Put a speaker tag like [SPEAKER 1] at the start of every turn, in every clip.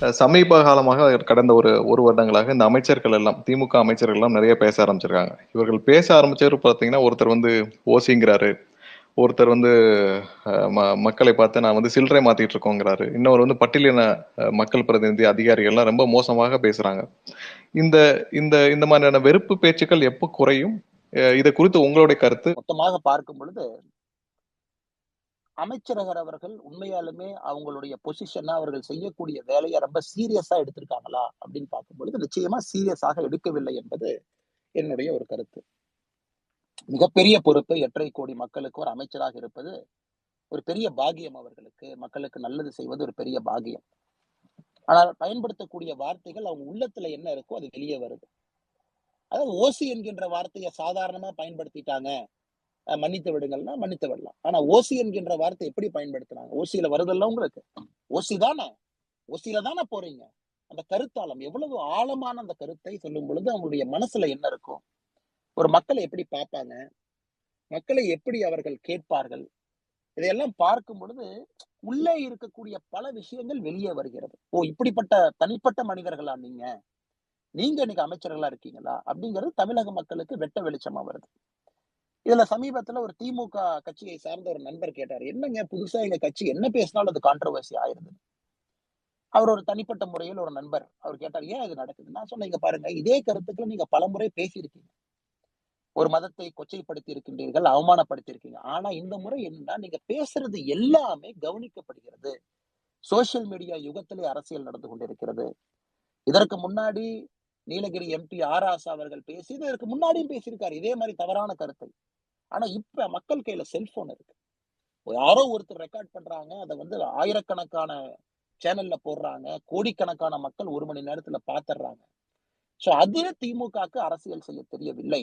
[SPEAKER 1] சமீப காலமாக கடந்த ஒரு ஒரு வருடங்களாக இந்த அமைச்சர்கள் எல்லாம் திமுக அமைச்சர்கள் எல்லாம் நிறைய பேச ஆரம்பிச்சிருக்காங்க. இவர்கள் பேச ஆரம்பிச்சவர் பார்த்தீங்கன்னா ஒருத்தர் வந்து ஓசிங்கிறாரு. ஒருத்தர் வந்து ம- மக்களை பார்த்து நான் வந்து சில்லறை மாத்திட்டு இருக்கோங்கிறாரு இன்னொரு வந்து பட்டியலின மக்கள் பிரதிநிதி அதிகாரிகள் எல்லாம் ரொம்ப மோசமாக பேசுறாங்க. இந்த இந்த இந்த மாதிரியான வெறுப்பு பேச்சுக்கள் எப்போ குறையும்? இதை குறித்து உங்களுடைய கருத்து?
[SPEAKER 2] மொத்தமாக பார்க்கும் பொழுது அமைச்சரகர் அவர்கள் உண்மையாலுமே அவங்களுடைய பொசிஷனா அவர்கள் செய்யக்கூடிய வேலையை ரொம்ப சீரியஸா எடுத்திருக்காங்களா அப்படின்னு பார்க்கும்பொழுது நிச்சயமா சீரியஸாக எடுக்கவில்லை என்பது என்னுடைய ஒரு கருத்து. மிகப்பெரிய பொறுப்பு எட்டரை கோடி மக்களுக்கு ஒரு அமைச்சராக இருப்பது ஒரு பெரிய பாகியம் அவர்களுக்கு. மக்களுக்கு நல்லது செய்வது ஒரு பெரிய பாகியம் ஆனால் பயன்படுத்தக்கூடிய வார்த்தைகள் அவங்க உள்ளத்துல என்ன இருக்கோ அது வெளியே வருது. அதாவது ஓசி என்கின்ற வார்த்தையை சாதாரணமா பயன்படுத்திட்டாங்க. மன்னித்து விடுங்கள்னா மன்னித்து விடலாம். ஆனா ஓசி என்கின்ற வார்த்தை எப்படி பயன்படுத்துறாங்க? ஓசியில வருதல்ல உங்களுக்கு ஓசி தானே? ஓசியில தானே போறீங்க? அந்த கருத்தாளம் எவ்வளவு ஆழமான அந்த கருத்தை சொல்லும் பொழுது அவங்களுடைய மனசுல என்ன இருக்கும்? ஒரு மக்களை எப்படி பார்ப்பாங்க? மக்களை எப்படி அவர்கள் கேட்பார்கள்? இதையெல்லாம் பார்க்கும் பொழுது உள்ளே இருக்கக்கூடிய பல விஷயங்கள் வெளியே வருகிறது. ஓ இப்படிப்பட்ட தனிப்பட்ட மனிதர்களா நீங்க? நீங்க இன்னைக்கு அமைச்சர்களா இருக்கீங்களா? அப்படிங்கிறது தமிழக மக்களுக்கு வெட்ட வெளிச்சமா வருது. இதுல சமீபத்துல ஒரு திமுக கட்சியை சார்ந்த ஒரு நண்பர் கேட்டார் என்னங்க புதுசா எங்க கட்சி என்ன பேசினாலும் அது கான்ட்ரவர்சி ஆயிருது அவர் ஒரு தனிப்பட்ட முறையில் ஒரு நண்பர் அவர் கேட்டார் ஏன் இது நடக்குது? நான் சொன்ன இங்க பாருங்க இதே கருத்துக்களை நீங்க பலமுறை பேசியிருக்கீங்க. ஒரு மதத்தை கொச்சைப்படுத்தி இருக்கின்றீர்கள் அவமானப்படுத்தி இருக்கீங்க ஆனா இந்த முறை என்னன்னா நீங்க பேசுறது எல்லாமே கவனிக்கப்படுகிறது. சோசியல் மீடியா யுகத்திலே அரசியல் நடந்து கொண்டிருக்கிறது. இதற்கு முன்னாடி நீலகிரி எம்பி ஆர் ஆசா அவர்கள் பேசி இதற்கு முன்னாடியும் பேசியிருக்காரு. இதே மாதிரி தவறான கருத்தை. ஆனா இப்ப மக்கள் கையில செல்போன் இருக்கு. யாரோ ஒருத்தர் ரெக்கார்ட் பண்றாங்க அதை வந்து ஆயிரக்கணக்கான சேனல்ல போடுறாங்க கோடிக்கணக்கான மக்கள் ஒரு மணி நேரத்துல பாத்துடுறாங்க சோ அதே திமுகக்கு அரசியல் செய்ய தெரியவில்லை.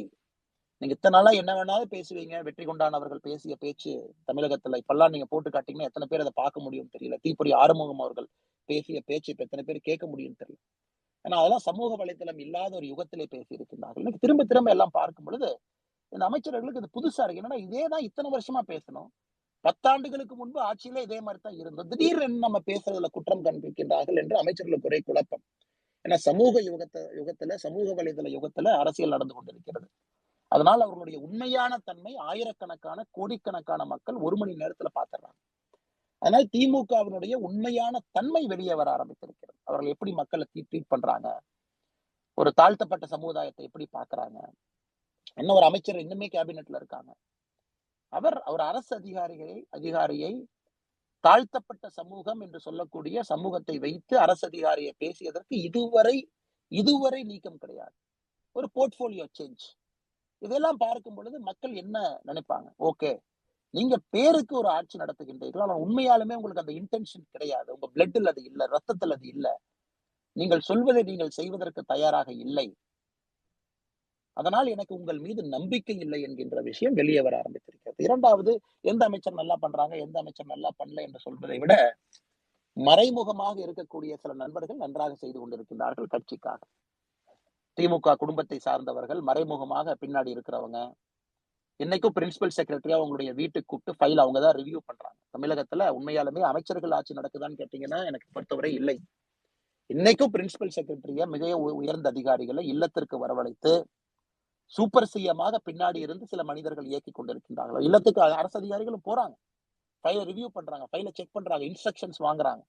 [SPEAKER 2] நீங்க இத்தனை நாளா என்ன வேணாலும் பேசுவீங்க வெற்றி கொண்டானவர்கள் பேசிய பேச்சு தமிழகத்துல இப்பெல்லாம் நீங்க போட்டு காட்டீங்கன்னா எத்தனை பேர் அதை பார்க்க முடியும் தெரியல. தீப்பொறி ஆறுமுகம் அவர்கள் பேசிய பேச்சு இப்ப எத்தனை பேர் கேட்க முடியும் தெரியல. ஏன்னா அதெல்லாம் சமூக வலைத்தளம் இல்லாத ஒரு யுகத்திலே பேசி இருக்கின்றார்கள் திரும்ப திரும்ப எல்லாம் பார்க்கும் பொழுது இந்த அமைச்சர்களுக்கு இது புதுசா இருக்கு. என்னன்னா இதே தான் இத்தனை வருஷமா பேசணும். பத்தாண்டுகளுக்கு முன்பு ஆட்சியில இதே மாதிரி தான் இருந்தோம் திடீர்னு நம்ம பேசுறதுல குற்றம் கண்பிக்கின்றார்கள் என்று அமைச்சர்களுக்கு ஒரே குழப்பம். ஏன்னா சமூக யுகத்தை யுகத்துல சமூக வலைதள யுகத்துல அரசியல் நடந்து கொண்டிருக்கிறது. அதனால அவர்களுடைய உண்மையான தன்மை ஆயிரக்கணக்கான கோடிக்கணக்கான மக்கள் ஒரு மணி நேரத்துல பாத்துறாங்க. அதனால் திமுகவினுடைய உண்மையான தன்மை வெளியே வர ஆரம்பித்திருக்கிறது. அவர்கள் எப்படி மக்களை ட்ரீட் பண்றாங்க? ஒரு தாழ்த்தப்பட்ட சமுதாயத்தை எப்படி பாக்குறாங்க? என்ன ஒரு அமைச்சர் இன்னுமே கேபினெட்ல இருக்காங்க. அவர் அவர் அரசு அதிகாரிகளை அதிகாரியை தாழ்த்தப்பட்ட சமூகம் என்று சொல்லக்கூடிய சமூகத்தை வைத்து அரசு அதிகாரியை பேசியதற்கு இதுவரை இதுவரை நீக்கம் கிடையாது. ஒரு போர்ட்போலியோ சேஞ்ச் இதெல்லாம் பார்க்கும் பொழுது மக்கள் என்ன நினைப்பாங்க? ஓகே நீங்க பேருக்கு ஒரு ஆட்சி நடத்துகின்றீர்கள்? ஆனால் உண்மையாலுமே உங்களுக்கு அந்த இன்டென்ஷன் கிடையாது. உங்க பிளட்டில் அது இல்லை ரத்தத்தில் அது இல்லை. நீங்கள் சொல்வதை நீங்கள் செய்வதற்கு தயாராக இல்லை. அதனால் எனக்கு உங்கள் மீது நம்பிக்கை இல்லை என்கின்ற விஷயம் வெளியே வர ஆரம்பித்திருக்கிறது. இரண்டாவது எந்த அமைச்சர் நல்லா பண்றாங்க எந்த அமைச்சர் நல்லா பண்ணல என்று சொல்வதை விட மறைமுகமாக இருக்கக்கூடிய சில நண்பர்கள் நன்றாக செய்து கொண்டிருக்கின்றார்கள் கட்சிக்காக. திமுக குடும்பத்தை சார்ந்தவர்கள் மறைமுகமாக பின்னாடி இருக்கிறவங்க இன்னைக்கும் பிரின்சிபல் செக்ரட்டரியா அவங்களுடைய வீட்டுக்கு கூப்பிட்டு ஃபைல் அவங்க தான் ரிவ்யூ பண்றாங்க. தமிழகத்துல உண்மையாலுமே அமைச்சர்கள் ஆட்சி நடக்குதான்னு கேட்டீங்கன்னா எனக்கு பொறுத்தவரை இல்லை. இன்னைக்கும் பிரின்சிபல் செக்ரட்டரியா மிக உ- உயர்ந்த அதிகாரிகளை இல்லத்திற்கு வரவழைத்து சூப்பர் சிஎமாக பின்னாடி இருந்து சில மனிதர்கள் இயக்கி கொண்டிருக்கின்றார்கள். இல்லத்துக்கு அரசு அதிகாரிகளும் போறாங்க. ஃபைலை ரிவ்யூ பண்றாங்க. ஃபைலை செக் பண்றாங்க. இன்ஸ்ட்ரக்ஷன்ஸ் வாங்குறாங்க.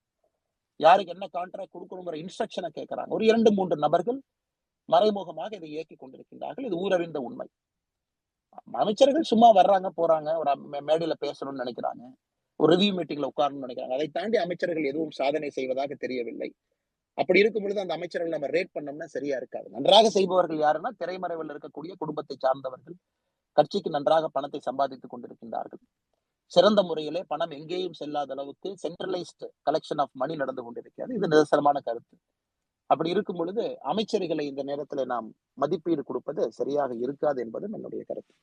[SPEAKER 2] யாருக்கு என்ன கான்ட்ராக்ட் கொடுக்கணுங்கிற இன்ஸ்ட்ரக்ஷனை கேட்கறாங்க ஒரு இரண்டு மூன்று நபர்கள் மறைமுகமாக இதை இயக்கி கொண்டிருக்கின்றார்கள். இது ஊரறிந்த உண்மை. அமைச்சர்கள் சும்மா வர்றாங்க போறாங்க. ஒரு மேடையில பேசணும்னு நினைக்கிறாங்க. ஒரு ரிவ்யூ மீட்டிங்ல உட்காரணும்னு நினைக்கிறாங்க. அதை தாண்டி அமைச்சர்கள் எதுவும் சாதனை செய்வதாக தெரியவில்லை. அப்படி இருக்கும் பொழுது அந்த அமைச்சர்கள் நம்ம ரேட் பண்ணோம்னா சரியா இருக்காது. நன்றாக செய்பவர்கள் யாருன்னா திரைமறைவில் இருக்கக்கூடிய குடும்பத்தை சார்ந்தவர்கள். கட்சிக்கு நன்றாக பணத்தை சம்பாதித்துக் கொண்டிருக்கின்றார்கள். சிறந்த முறையிலே பணம் எங்கேயும் செல்லாத அளவுக்கு சென்ட்ரலைஸ்டு கலெக்ஷன் ஆஃப் மணி நடந்து கொண்டிருக்கிறது. இது நிதர்சனமான கருத்து. அப்படி இருக்கும் பொழுது அமைச்சர்களை இந்த நேரத்தில் நாம் மதிப்பீடு கொடுப்பது சரியாக இருக்காது என்பதும் என்னுடைய கருத்து.